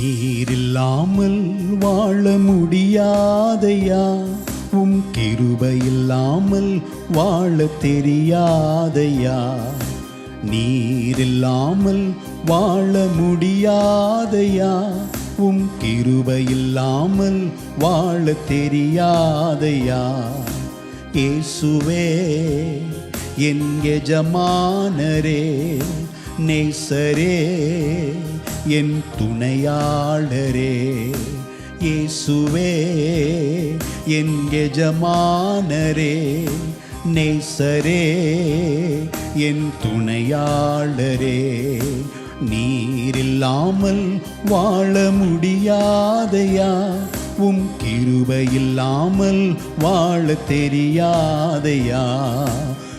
நீரில்லாமல் வாழ முடியாதையா? உம் கிருபையில்லாமல் வாழ தெரியாதையா? நீரில்லாமல் வாழ முடியாதையா? உம் கிருபையில்லாமல் வாழ தெரியாதையா? இயேசுவே என் எஜமானரே நேசரே என் துணையாளரே இயேசுவே என் எஜமானரே நேசரே என் துணையாளரே நீரில்லாமல் வாழ முடியாதையா? உம் கிருபையில்லாமல் வாழ தெரியாதையா?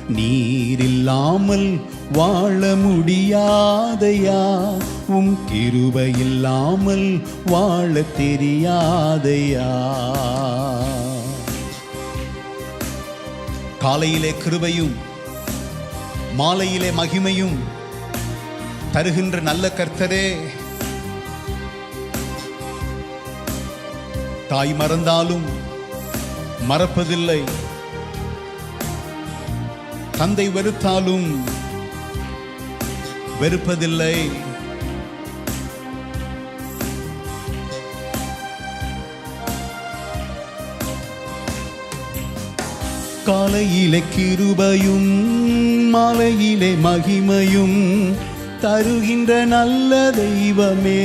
நீரில்லாமல் வாழ முடியாதையா? உம் கிருபையில்லாமல் வாழ தெரியாதையா? காலையிலே கிருபையும் மாலையிலே மகிமையும் தருகின்ற நல்ல கர்த்தரே தாய் மறந்தாலும் மறப்பதில்லை. தந்தை வெறுத்தாலும் வெறுப்பதில்லை. காலையிலே கிருபையும் மாலையிலே மகிமையும் தருகின்ற நல்ல தெய்வமே.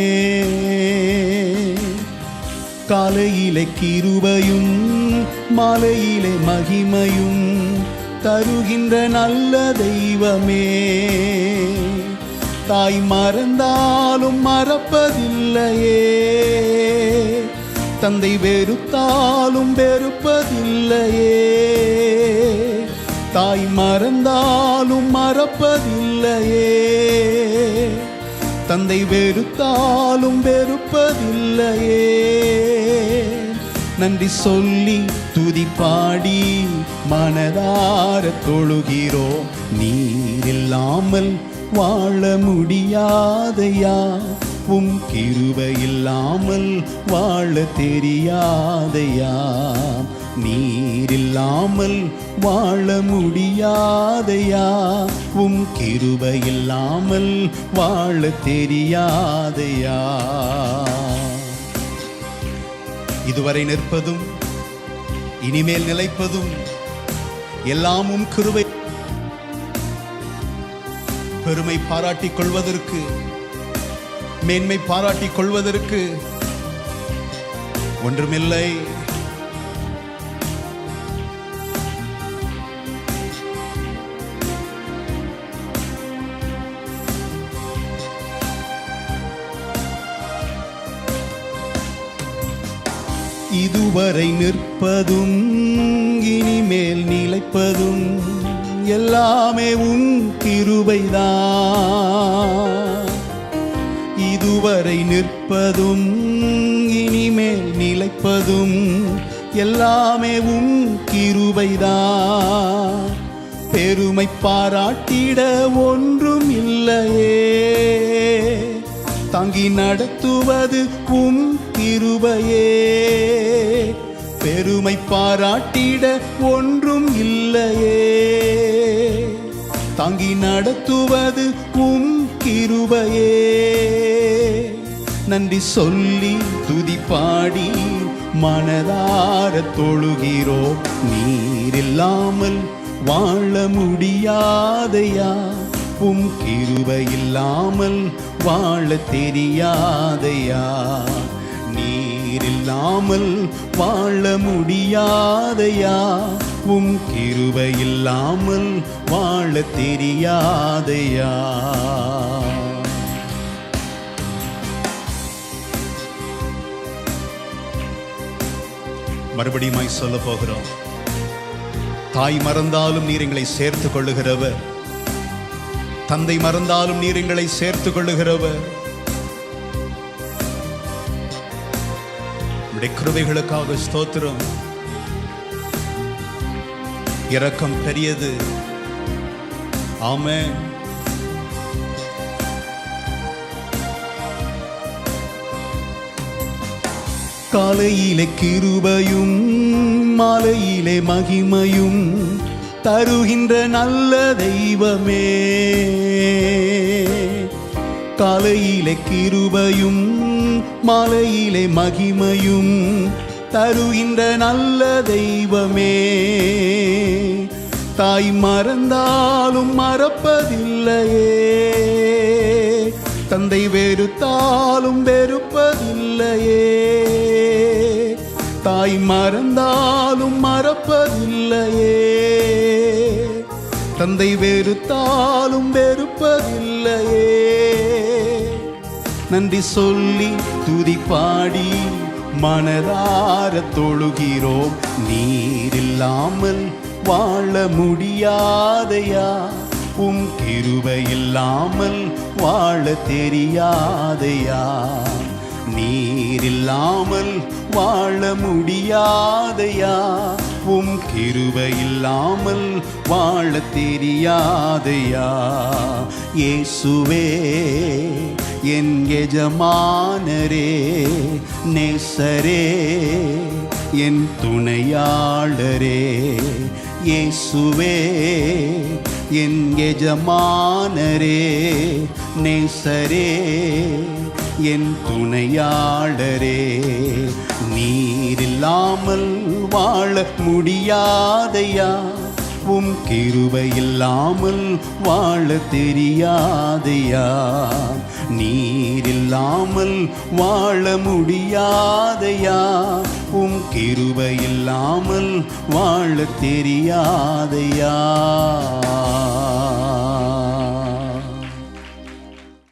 காலையிலே கிருபையும் மாலையிலே மகிமையும் தருகின்ற நல்ல தெய்வமே. தாய் மறந்தாலும் மறப்பதில்லையே. தந்தை வெறுத்தாலும் வெறுப்பதில்லையே. தாய் மறந்தாலும் மறப்பதில்லையே. தந்தை வெறுத்தாலும் வெறுப்பதில்லையே. நன்றி சொல்லி துதி பாடி மனதார தொழுகிறோம் நீர் இல்லாமல் வாழ முடியாதையா? உம் கிருப இல்லாமல் வாழ தெரியாதையா? நீரில்லாமல் வாழ முடியாதையா? உம் கிருப இல்லாமல் வாழ தெரியாதையா? இதுவரை நிற்பதும் இனிமேல் நிலைப்பதும் எல்லாமும் கிருவை பெருமை பாராட்டிக் கொள்வதற்கு மேன்மை பாராட்டிக் கொள்வதற்கு ஒன்றுமில்லை. இதுவரை நிற்பதும் இனிமேல் நிலைப்பதும் எல்லாமே உன் கிருபைதான். இதுவரை நிற்பதும் இனிமேல் நிலைப்பதும் எல்லாமே உன் கிருபைதான். பெருமை பாராட்டிட ஒன்றும் இல்லையே. தாங்கி நடத்துவது உம் கிருபையே பெருமை பாராட்டிட ஒன்றும் இல்லையே. தாங்கி நடத்துவது உம் கிருபையே. நன்றி சொல்லி துதி பாடி மனதார தொழுகிறோ. நீரில்லாமல் வாழ முடியாதையா? உம் கிருபையில்லாமல் வாழ தெரியாதையா? நீரில்லாமல் வாழ முடியாதையா? உம் கிருபை இல்லாமல் வாழ தெரியாதையா? மறுபடியுமாய் சொல்ல போகிறோம் தாய் மறந்தாலும் நீர் எங்களை சேர்த்துக் கொள்ளுகிறவர். தந்தை மறந்தாலும் நீர் எங்களை சேர்த்துக் கொள்ளுகிறவர். உடைய கிருவைகளுக்காக ஸ்தோத்திரம். இரக்கம் பெரியது. ஆமே காலையிலே கிருபையும் மாலையிலே மகிமையும் தருகின்ற நல்ல தெய்வமே. காலையிலே கிருபையும் மாலையிலே மகிமையும் தருகின்ற நல்ல தெய்வமே. தாய் மறந்தாலும் மறப்பதில்லையே. தந்தை வெறுத்தாலும் வெறுப்பதில்லையே. தாய் மறந்தாலும் மறப்பதில்லையே. தந்தை வெறுத்தாலும் வெறுப்பதில்லையே. நன்றி சொல்லி துதி பாடி மனதார தொழுகிறோம். நீரில்லாமல் வாழ முடியாதையா? உம் கிருபை இல்லாமல் வாழ தெரியாதையா? நீரில்லாமல் வாழ முடியாதையா? உம் கிருபை இல்லாமல் வாழ தெரியாதையா? இயேசுவே என் எஜமானரே நேசரே என் துணையாளரே இயேசுவே என் எஜமானரே நேசரே. என் துணையாளரே நீரில்லாமல் வாழ முடியாதையா? உம் கிருபையில்லாமல் வாழ தெரியாதையா? நீரில்லாமல் வாழ முடியாதையா? உம் கிருபையில்லாமல் வாழ தெரியாதையா?